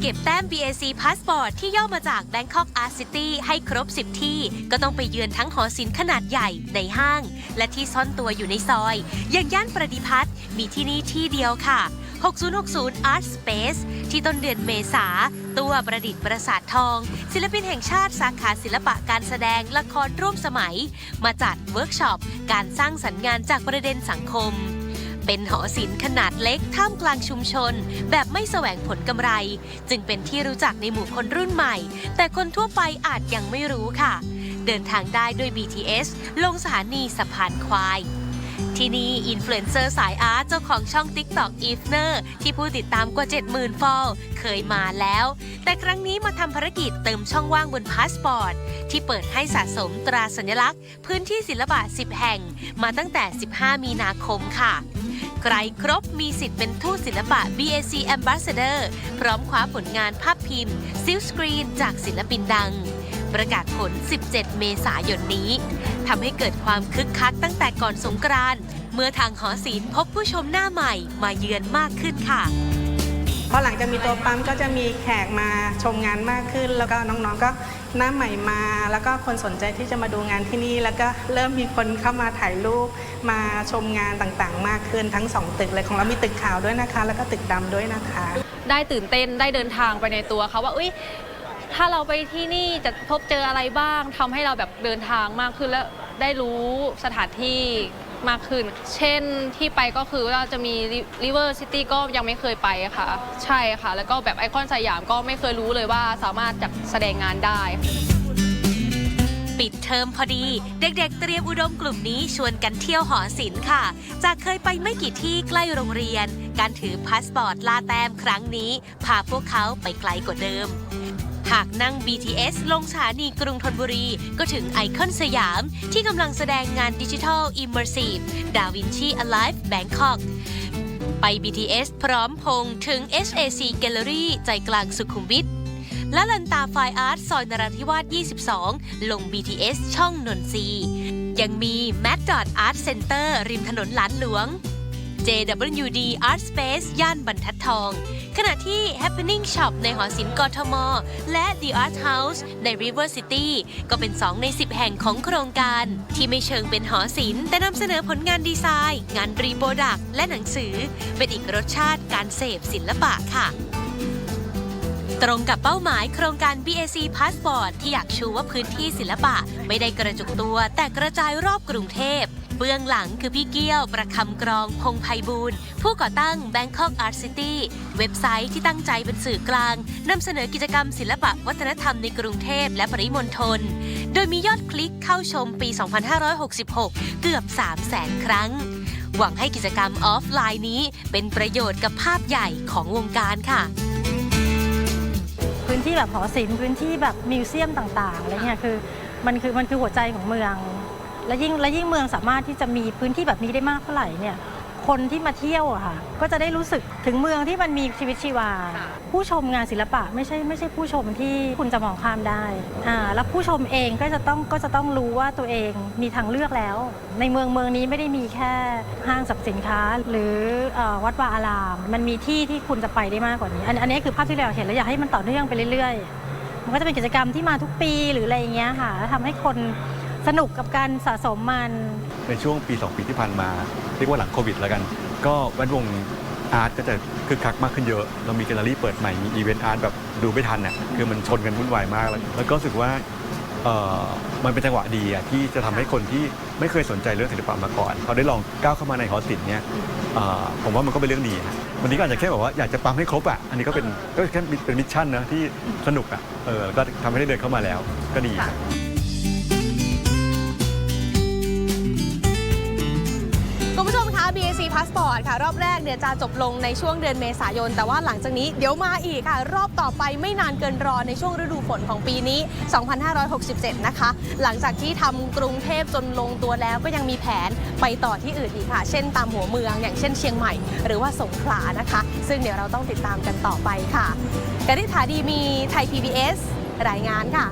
เก็บแต้ม BAC Passport ที่ย่อมาจาก Bangkok Art City ให้ครบ 10 ที่ ก็ต้องไปเยือนทั้งหอศิลป์ขนาดใหญ่ในห้าง และที่ซ่อนตัวอยู่ในซอย อย่างย่านประดิพัฒน์มีที่นี่ที่เดียวค่ะ 6060 Art Space ที่ต้นเดือนเมษา ตัวประดิษฐ์ประสาททอง ศิลปินแห่งชาติสาขาศิลปะการแสดงละครร่วมสมัย มาจัดเวิร์กช็อปการสร้างสรรค์งานจากประเด็นสังคม เป็นหอศิลป์ขนาดเล็กท่ามกลางชุมชน แบบไม่แสวงผลกำไร จึงเป็นที่รู้จักในหมู่คนรุ่นใหม่ แต่คนทั่วไปอาจยังไม่รู้ค่ะ เดินทางได้ด้วย BTS ลงสถานีสะพานควายที่นี่อินฟลูเอนเซอร์สายอาร์ตเจ้าของช่อง TikTok e v n e r ที่ผู้ติดตามกว่า 70,000 ฟอลเคยมาแล้ว แต่ครั้งนี้มาทำภารกิจเติมช่องว่างบนพาสปอร์ต ที่เปิดให้สะสมตราสัญลักษณ์ พื้นที่ศิลปะ 10 แห่ง มาตั้งแต่ 15 มีนาคมค่ะ ใครครบมีสิทธิ์เป็นทูตศิลปะ BAC Ambassador พร้อมคว้าผลงานภาพพิมพ์ซิลสกรีนจากศิลปินดัง ประกาศผล 17 เมษายนนี้ทำให้เกิดความคึกคักตั้งแต่ก่อนสงกรานต์เมื่อทางหอศิลป์พบผู้ชมหน้าใหม่มาเยือนมากขึ้นค่ะ พอหลังจากมีตัวปั๊มก็จะมีแขกมาชมงานมากขึ้น แล้วก็น้องๆก็หน้าใหม่มา แล้วก็คนสนใจที่จะมาดูงานที่นี่ แล้วก็เริ่มมีคนเข้ามาถ่ายรูปมาชมงานต่างๆ มากขึ้นทั้งสองตึกเลยของเรามีตึกขาวด้วยนะคะ แล้วก็ตึกดำด้วยนะคะ ได้ตื่นเต้นได้เดินทางไปในตัวเขาว่าอุ้ยถ้าเราไปที่นี่จะพบเจออะไรบ้างทำให้เราแบบเดินทางมากขึ้นและได้รู้สถานที่ มากขึ้น เช่นที่ไปก็คือเราจะมี River City ก็ยังไม่เคยไปค่ะ ใช่ค่ะ แล้วก็แบบไอคอนสยามก็ไม่เคยรู้เลยว่าสามารถจัดแสดงงานได้ ปิดเทอมพอดี เด็กๆ เตรียมอุดมกลุ่มนี้ชวนกันเที่ยวหอศิลป์ค่ะ จากเคยไปไม่กี่ที่ใกล้โรงเรียน การถือพาสปอร์ตลาแต้มครั้งนี้ พาพวกเขาไปไกลกว่าเดิม หากนั่ง BTS ลงสถานีกรุงธนบุรี ก็ถึงไอคอนสยาม ที่กำลังแสดงงานดิจิทัล Immersive Da Vinci Alive Bangkok ไป BTS พร้อมพงถึง HAC Gallery ใจกลางสุขุมวิทและลันตาไฟอาร์ตซอยนราธิวาส 22 ลง BTS ช่องนนทรีย์ยังมี Mad Dot Art Center ริมถนนหลานหลวง JWD Art Space ย่านบรรทัดทอง ขณะที่ Happening Shop ในหอศิลป์กทม และ The Art House ใน River City ก็เป็น 2 ใน 10 แห่งของโครงการ ที่ไม่เชิงเป็นหอศิลป์แต่นำเสนอผลงานดีไซน์ งานรีโปรดักต์และหนังสือ เป็นอีกรสชาติการเสพศิลปะค่ะตรงกับเป้าหมายโครงการ BAC Passport ที่อยากชูว่าพื้นที่ศิลปะ ไม่ได้กระจุกตัวแต่กระจายรอบกรุงเทพ เบื้องหลังคือพี่เกี้ยวประคำกรองพงไพบูลย์ผู้ก่อตั้ง Bangkok Art City เว็บไซต์ที่ตั้งใจเป็นสื่อกลางนำเสนอกิจกรรมศิลปะวัฒนธรรมในกรุงเทพและปริมณฑลโดยมียอดคลิกเข้าชมปี 2566 เกือบ 300,000ครั้ง หวังให้กิจกรรมออฟไลน์นี้เป็นประโยชน์กับภาพใหญ่ของวงการค่ะพื้นที่แบบหอศิลป์พื้นที่แบบมิวเซียมต่างๆอะไรเงี้ยคือมันคือมันคือหัวใจของเมือง และยิ่งและยิ่งเมืองสามารถที่จะมีพื้นที่แบบนี้ได้มากเท่าไหร่เนี่ยคนที่มาเที่ยวอะค่ะ ก็จะได้รู้สึกถึงเมืองที่มันมีชีวิตชีวา ผู้ชมงานศิลปะไม่ใช่ไม่ใช่ผู้ชมที่คุณจะมองข้ามได้อ่าแล้วผู้ชมเองก็จะต้องก็จะต้องรู้ว่าตัวเองมีทางเลือกแล้ว ในเมืองเมืองนี้ไม่ได้มีแค่ห้างสรรพสินค้า หรือเอ่อวัดวาอาราม มันมีที่ที่คุณจะไปได้มากกว่านี้ อันอันนี้คือภาพที่เราเห็นแล้วอยากให้มันต่อเนื่องไปเรื่อยๆ มันก็จะเป็นกิจกรรมที่มาทุกปีหรืออะไรอย่างเงี้ยค่ะแล้วทำให้คน สนุกกับการสะสมมัน ในช่วงปี 2 ปีที่ผ่านมา เรียกว่าหลังโควิดแล้วกัน ก็แวดวงอาร์ตก็จะคึกคักมากขึ้นเยอะ เรามีแกลเลอรี่เปิดใหม่ มีอีเวนต์อาร์ตแบบดูไม่ทันน่ะคือมันชนกันวุ่นวายมาก แล้วแล้วก็รู้สึกว่าเอ่อมันเป็นจังหวะดีอะที่จะทำให้คนที่ไม่เคยสนใจเรื่องศิลปะมาก่อนเขาได้ลองก้าวเข้ามาในหอศิลป์เนี่ยเอ่อผมว่ามันก็เป็นเรื่องดีฮะวันนี้ก็อาจจะแค่แบบว่าอยากจะปั๊มให้ครบอะอันนี้ก็เป็นก็แค่เป็นมิชชั่นนะที่สนุกอะเออก็ทำให้ได้เดินเข้ามาแล้วก็ดีครั คุณผู้ชมคะ BAC Passport ค่ะ รอบแรกเนี่ยจะจบลงในช่วงเดือนเมษายน แต่ว่าหลังจากนี้เดี๋ยวมาอีกค่ะ รอบต่อไปไม่นานเกินรอในช่วงฤดูฝนของปีนี้ 2567 นะคะ หลังจากที่ทำกรุงเทพจนลงตัวแล้วก็ยังมีแผนไปต่อที่อื่นอีกค่ะ เช่นตามหัวเมือง อย่างเช่นเชียงใหม่ หรือว่าสงขลานะคะ ซึ่งเดี๋ยวเราต้องติดตามกันต่อไปค่ะกนิษฐาดีมีไทย PBS รายงานค่ะ